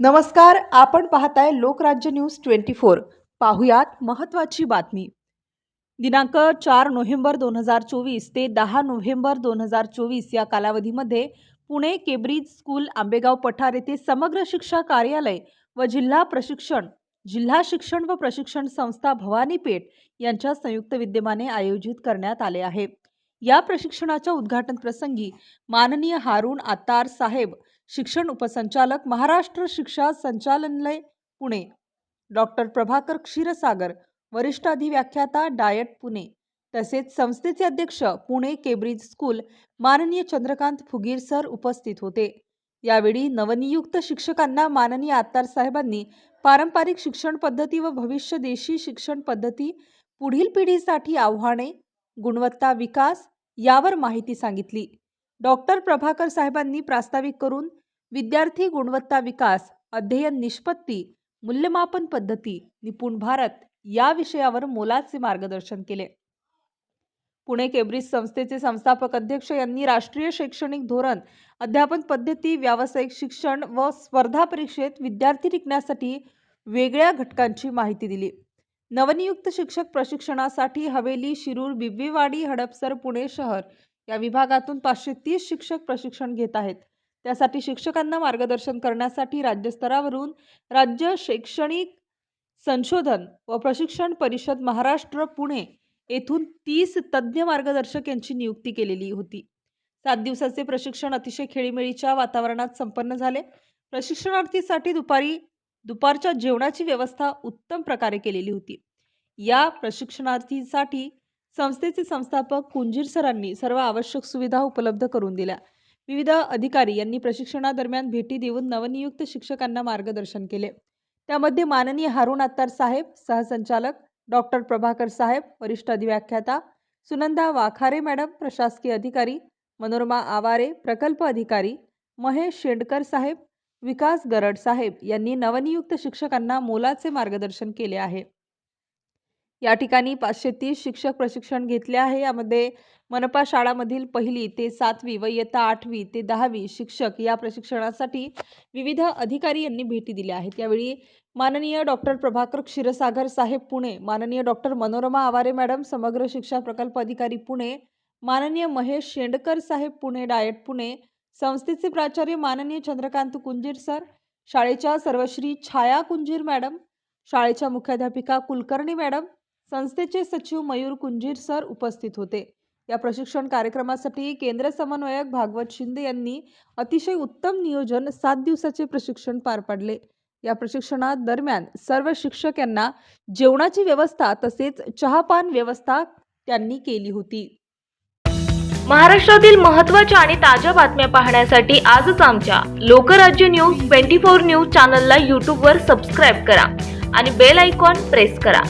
नमस्कार आपण पाहताय लोकराज्य न्यूज ट्वेंटी फोर. पाहुयात महत्त्वाची बातमी. दिनांक चार नोव्हेंबर दोन हजार चोवीस ते दहा नोव्हेंबर दोन हजार चोवीस या कालावधीमध्ये पुणे केब्रिज स्कूल आंबेगाव पठार येथे समग्र शिक्षा कार्यालय व जिल्हा प्रशिक्षण जिल्हा शिक्षण व प्रशिक्षण संस्था भवानीपेठ यांच्या संयुक्त विद्यमाने आयोजित करण्यात आले आहे. या प्रशिक्षणाच्या उद्घाटन प्रसंगी माननीय हारून आतार साहेब शिक्षण उपसंचालक महाराष्ट्र शिक्षा संचालनालय पुणे. डॉक्टर प्रभाकर क्षीरसागर वरिष्ठ अधिव्याख्याता डायट पुणे. तसेच संस्थेचे अध्यक्ष पुणे केब्रिज स्कूल माननीय चंद्रकांत फुगीर सर उपस्थित होते. यावेळी नवनियुक्त शिक्षकांना माननीय आत्तार साहेबांनी पारंपरिक शिक्षण पद्धती व भविष्य देशी शिक्षण पद्धती पुढील पिढीसाठी आव्हाने गुणवत्ता विकास यावर माहिती सांगितली. डॉक्टर प्रभाकर साहेबांनी प्रास्ताविक करून विद्यार्थी गुणवत्ता विकास अध्ययन निष्पत्ती मूल्यमापन पद्धती निपुण भारत या विषयावर मोलाचे मार्गदर्शन केले. पुणे केब्रिज संस्थेचे संस्थापक अध्यक्ष यांनी राष्ट्रीय शैक्षणिक धोरण अध्यापन पद्धती व्यावसायिक शिक्षण व स्पर्धा परीक्षेत विद्यार्थी टिकण्यासाठी वेगळ्या घटकांची माहिती दिली. नवनियुक्त शिक्षक प्रशिक्षणासाठी हवेली शिरूर बिब्बीवाडी हडपसर पुणे शहर या विभागातून पाचशे तीस शिक्षक प्रशिक्षण घेत आहेत. त्यासाठी शिक्षकांना मार्गदर्शन करण्यासाठी राज्यस्तरावरून राज्य शैक्षणिक संशोधन व प्रशिक्षण परिषद महाराष्ट्र पुणे येथून तीस तज्ज्ञ मार्गदर्शक यांची नियुक्ती केलेली होती. सात दिवसाचे प्रशिक्षण अतिशय खेळीमेळीच्या वातावरणात संपन्न झाले. प्रशिक्षणार्थीसाठी दुपारी दुपारच्या जेवणाची व्यवस्था उत्तम प्रकारे केलेली होती. या प्रशिक्षणार्थीसाठी संस्थेचे संस्थापक कुंजीर सरांनी सर्व आवश्यक सुविधा उपलब्ध करून दिल्या. विविध अधिकारी यांनी प्रशिक्षणादरम्यान भेटी देऊन नवनियुक्त शिक्षकांना मार्गदर्शन केले. त्यामध्ये माननीय हारून अत्तार साहेब सहसंचालक डॉक्टर प्रभाकर साहेब वरिष्ठ अधिव्याख्याता सुनंदा वाखारे मॅडम प्रशासकीय अधिकारी मनोरमा आवारे प्रकल्प अधिकारी महेश शेंडकर साहेब विकास गरड साहेब यांनी नवनियुक्त शिक्षकांना मोलाचे मार्गदर्शन केले आहे. या ठिकाणी पाचशे तीस शिक्षक प्रशिक्षण घेतले आहे. यामध्ये मनपा शाळामधील पहिली ते सातवी व इयत्ता आठवी ते दहावी शिक्षक या प्रशिक्षणासाठी विविध अधिकारी यांनी भेटी दिल्या आहेत. यावेळी माननीय डॉक्टर प्रभाकर क्षीरसागर साहेब पुणे माननीय डॉक्टर मनोरमा आवारे मॅडम समग्र शिक्षा प्रकल्प अधिकारी पुणे माननीय महेश शेंडकर साहेब पुणे डायट पुणे संस्थेचे प्राचार्य माननीय चंद्रकांत कुंजीर सर शाळेच्या सर्वश्री छाया कुंजीर मॅडम शाळेच्या मुख्याध्यापिका कुलकर्णी मॅडम संस्थेचे सचिव मयूर कुंजीर सर उपस्थित होते. या प्रशिक्षण कार्यक्रमासाठी केंद्र समन्वयक भागवत शिंदे यांनी अतिशय उत्तम नियोजन सात दिवसाचे प्रशिक्षण पार पाडले. या प्रशिक्षणा दरम्यान सर्व शिक्षक यांना जेवणाची व्यवस्था तसेच चहापान व्यवस्था त्यांनी केली होती. महाराष्ट्रातील महत्त्वाच्या आणि ताज्या बातम्या पाहण्यासाठी आजच आमच्या Lokrajya news twenty four news चॅनलला यूट्यूबवर सबस्क्राईब करा आणि बेल आयकॉन प्रेस करा.